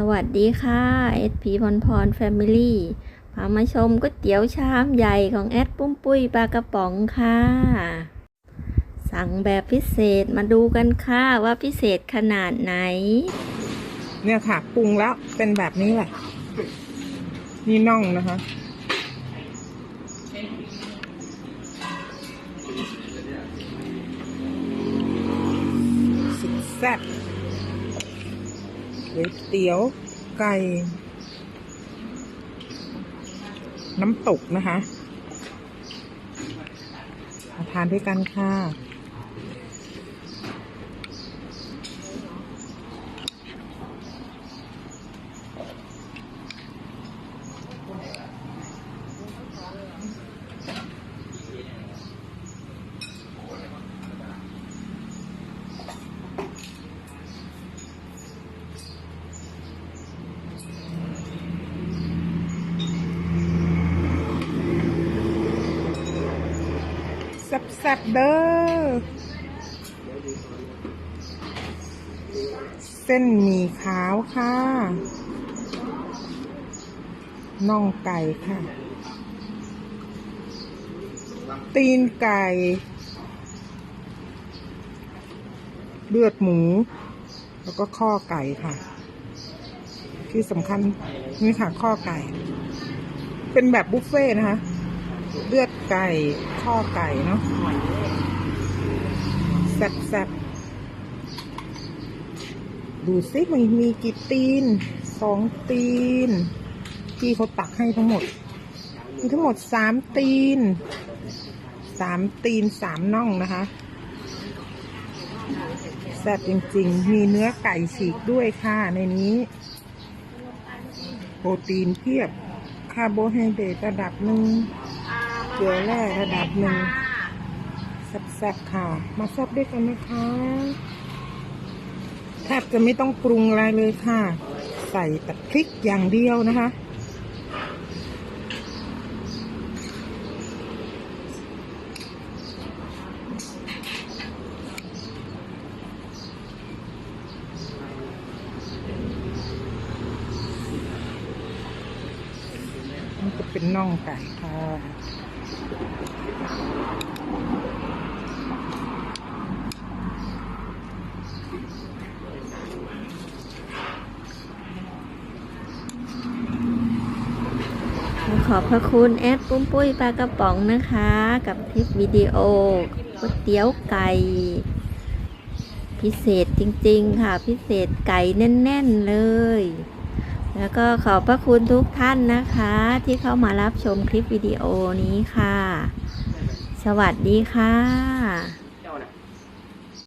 สวัสดีค่ะเอสพีพรพรแฟมิลี่พามาชมก๋วยเตี๋ยวชามใหญ่ของแอดปุ้มปุ้ยปลากระป๋องค่ะ สั่งแบบพิเศษมาดูกันค่ะว่าพิเศษขนาดไหน เนี่ยค่ะปรุงแล้วเป็นแบบนี้แหละ นี่น่องนะคะ สุดแซ่บ ก๋วยเตี๋ยวไก่ น้ำตกนะคะมาทานด้วยกันค่ะ แซ่บๆเด้อ เส้นหมี่ขาวค่ะน่องไก่ค่ะ ตีนไก่ เลือดหมู แล้วก็ข้อไก่ค่ะ ที่สำคัญนี่ค่ะข้อไก่ เป็นแบบบุฟเฟ่นะคะ เลือด ไก่ข้อไก่เนาะแซ่บๆดูซิมันมีกี่ตีนสองตีนที่เขาตักให้ทั้งหมด มีทั้งหมดสามตีนสามตีนสามน่องนะคะแซ่บจริงๆ มีเนื้อไก่ฉีกด้วยค่ะ ในนี้ โปรตีนเพียบ คาร์โบไฮเดรตระดับหนึ่ง เกลือแร่ระดับหนึ่งแซ่บๆค่ะ มาแซ่บด้วยกันนะคะ แทบจะไม่ต้องปรุงอะไรเลยค่ะ ใส่แต่พริกอย่างเดียวนะคะ นี่ จะเป็นน่องไก่ค่ะขอบพระคุณแอดปุ้มปุ้ยปลากระป๋องนะคะ กับคลิปวิดีโอก๋วยเตี๋ยวไก่ พิเศษจริงๆค่ะ พิเศษไก่แน่น ๆ เลย แล้วก็ขอบพระคุณทุกท่านนะคะ ที่เข้ามารับชมคลิปวิดีโอนี้ค่ะ สวัสดีค่ะ